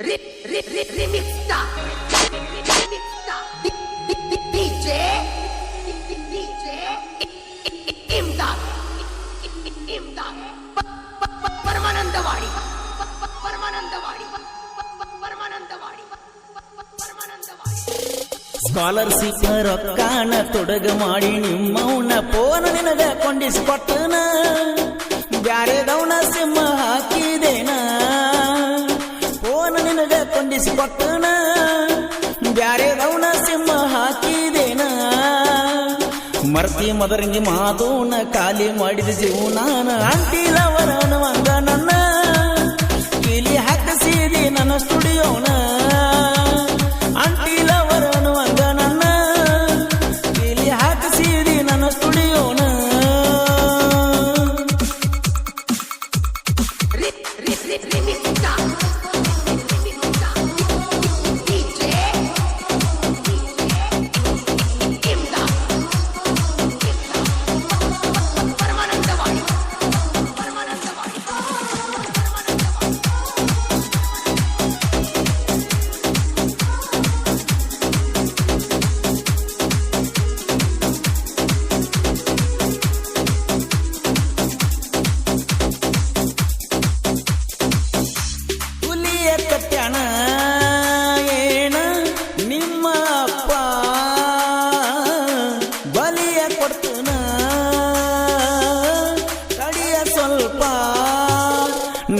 Remixta. Remixta. DJ. DJ. Imdad. Imdad. Paramanandavadi Paramanandavadi Paramanandavadi Paramanandavadi scholarship ರೊಕ್ಕಾನ ತೊಡಗ ಮಾಡಿ ನಿಮ್ಮವನ ಪೋನ ನಿನಗ ಕೊಂಡಿಸ್ಕೊಟ್ಟನ ಬ್ಯಾರೆದವನ ಸಿಂಹ ಕೊಂಡಿಸ್ಕೊಟ್ಟನ ಬ್ಯಾರೆದವನ ಸಿಂಹ ಹಾಕಿದೇನ. ಮರ್ತಿ ಮದರಂಗಿ ಮಾತೋನ ಖಾಲಿ ಮಾಡಿದ ಜೀವನಾನ ಅಂಟಿಲವರನ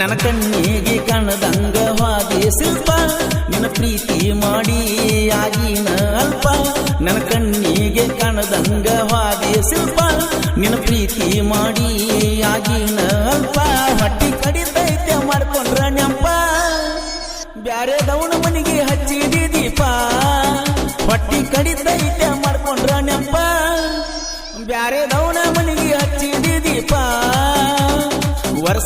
ನನ್ನ ಕಣ್ಣಿಗೆ ಕಣದಂಗ ವಾದಿ ಶಿಲ್ಪ ನಿನ್ನ ಪ್ರೀತಿ ಮಾಡಿ ಆಗಿನ ಅಲ್ಪ. ನನ್ನ ಕಣ್ಣಿಗೆ ಕಣದಂಗ ವಾದಿ ಶಿಲ್ಪ ನಿನ್ನ ಪ್ರೀತಿ ಮಾಡಿ ಆಗಿನ ಅಲ್ಪ. ಹೊಟ್ಟಿ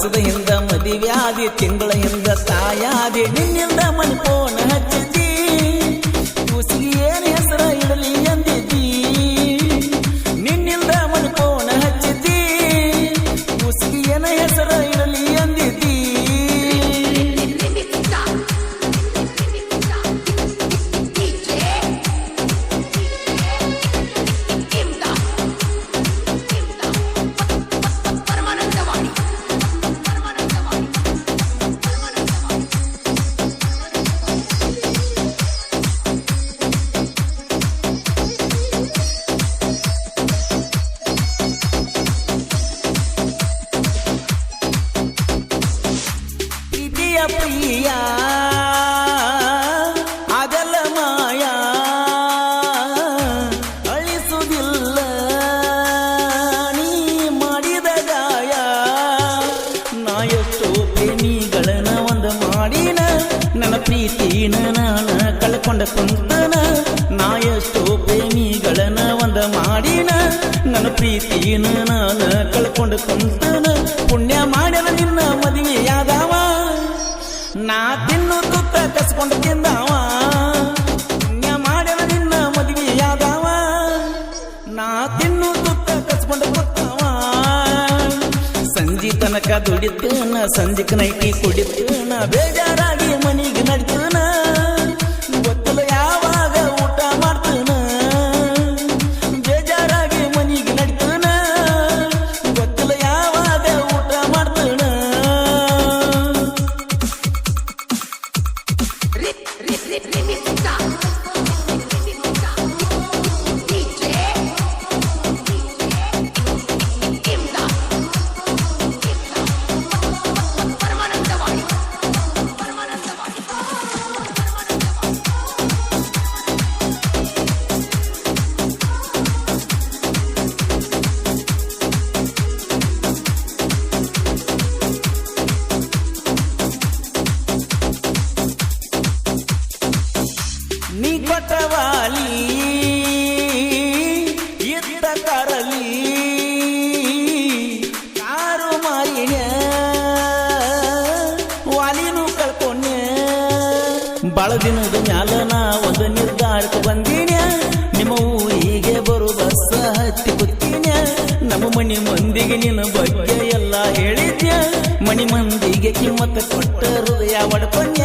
ವರ್ಷದ ಹಿಂದ ಮದಿವ್ಯಾದಿ ತಿಂಗಳ ಹಿಂದ ತಾಯಾದಿ ನಿನ್ನಿಂದ ಮನೆ ಪ್ರೀತಿಯ ಪ್ರಿಯ ಆಗಲ ಮಾಯ ಅಳಿಸುವುದಿಲ್ಲ ನೀ ಮಾಡಿದ ಗಾಯ ನಾ ಎಷ್ಟು ಪ್ರೇಮಿಗಳನ್ನ ಒಂದು ಮಾಡಿನ ನನ್ನ ಪ್ರೀತಿನ ನಾನ ಕಳ್ಕೊಂಡ ಕುಂತನ ನಾ ಎಷ್ಟು ಪ್ರೇಮಿಗಳನ್ನ ಒಂದು ಮಾಡಿನ ನನ್ನ ಪ್ರೀತಿನ ನಾನ ಕಳ್ಕೊಂಡ ಕುಂತನ ಕಸ್ಕೊಂಡು ತಿಂದವ. ಪುಣ್ಯ ಮಾಡ್ಯನ ನಿನ್ನ ಮದುವೆಯಾದವ. ನಾ ತಿನ್ನು ತುತ್ತ ಕಸ್ಕೊಂಡು ಗೊತ್ತವ ಸಂಜೆ ತನಕ ದುಡಿತನ, ಸಂಜಿಕ್ ನೈಟಿ ಕುಡಿತನ, ಬೇಜಾರಾಗಿ ಮನೆಗೆ ನಡಿತನ. ಕೊಟ್ಟವಾಲಿ ಇದ್ದ ಕರಲಿ, ಕಾರು ಮಾರಿನ, ವಾಲಿನೂ ಕಳ್ಕೊಂಡೆ. ಬಾಳ ದಿನದ ಮ್ಯಾಲ ನಾ ಒಂದು ನಿರ್ಧಾರಕ್ಕೆ ಬಂದೀನ. ನಿಮ್ಮ ಊರಿಗೆ ಬರು ಬಸ್ ಹತ್ತಿ ನಮ್ಮ ಮನೆ ಮಂದಿಗೆ ನಿನ್ನ ಬಗ್ಗೆ ಎಲ್ಲ ಹೇಳಿದ್ಯ ಮನಿ ಮಂದಿಗೆ ಕಿಮ್ಮತ್ತ ಕೊಟ್ಟ ಹೃದಯ ಒಡಪನ್ಯ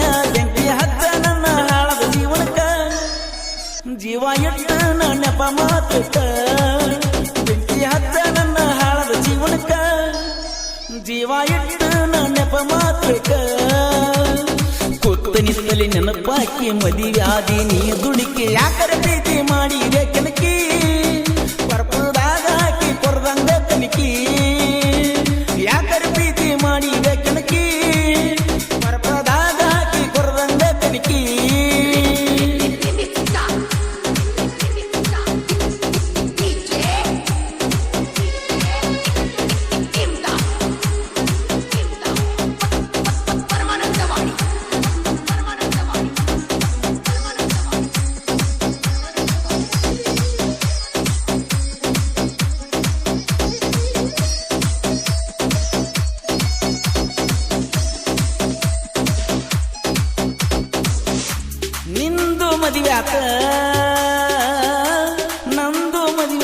ಜೀವ ಇಟ್ಟು ನೆಪ ಮಾತಿಟ್ಟ ಬೆಂಕಿ ಹತ್ತ ನನ್ನ ಹಾಳದ ಜೀವನಕ್ಕ. ಜೀವ ನೆಪ ಮಾತಿಟ್ಟ ಕೂತ ನಿತ್ತಲಿ ನೆನಪಾಕಿ ಮದಿವ್ಯಾದಿ ನೀ ದುಡಿಕೆ. ಯಾಕರ ಪ್ರೀತಿ ಮಾಡಿ ಕೆನಕಿ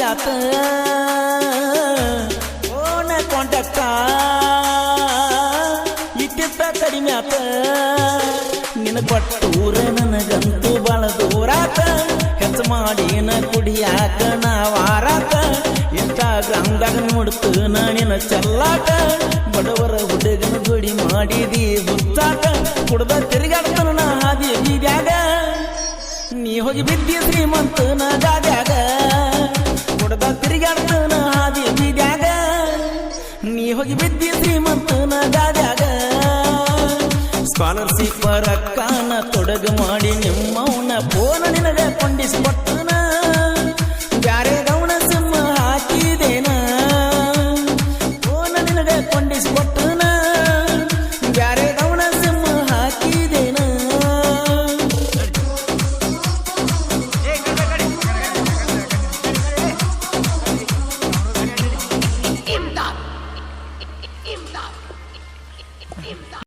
ಮದುವ್ಯಾತ ಓನ ಕಾಂಟ್ಯಾಕ್ಟ ಇಟ್ಟಿತ್ತ ಕಡಿಮೆ ಆತ ನಿನ ಕೊಟ್ಟೂರ ನನಗಂತೂ ಬಾಳ ದೂರಾತ ಹೆಚ್ಚು ಮಾಡಿನ ಕುಡಿಯಾಕ ನಾ ವಾರಾತ ಇನ್ಸ್ಟಾಗ್ರಾಮ್ದಾಗ ನೋಡ್ತು ನಿನ ಚಲ್ಲಾಟ ಬಡವರ ಹುಡುಗನ ಜೋಡಿ ಮಾಡಿದಿ ಹುಚ್ಚಾಟ ಕುಡ್ದ ತಿರುಗಾಡ್ತಾನ ನಾ ಹಾದಿ ಬೀದ್ಯಾಗ. ನೀ ಹೋಗಿ ಬಿದ್ದಿ ಶ್ರೀಮಂತನ ಗಾದ್ಯಾಗ. ಕಡದ ತಿರುಗಾಡ್ತನ ಹಾದಿ ಬೀದ್ಯಾಗ. ನೀ ಹೋಗಿ ಬಿದ್ದಿ ಶ್ರೀಮಂತನ ಗಾದ್ಯಾಗ. ಸ್ಕಾಲರ್ಶಿಪ್ ರೊಕ್ಕನ ತೊಡಗು ಮಾಡಿ ನಿಮ್ಮವನ ಫೋನ ನಿನಗ ಕೊಂಡಿಸಿಕೊಟ್ಟನ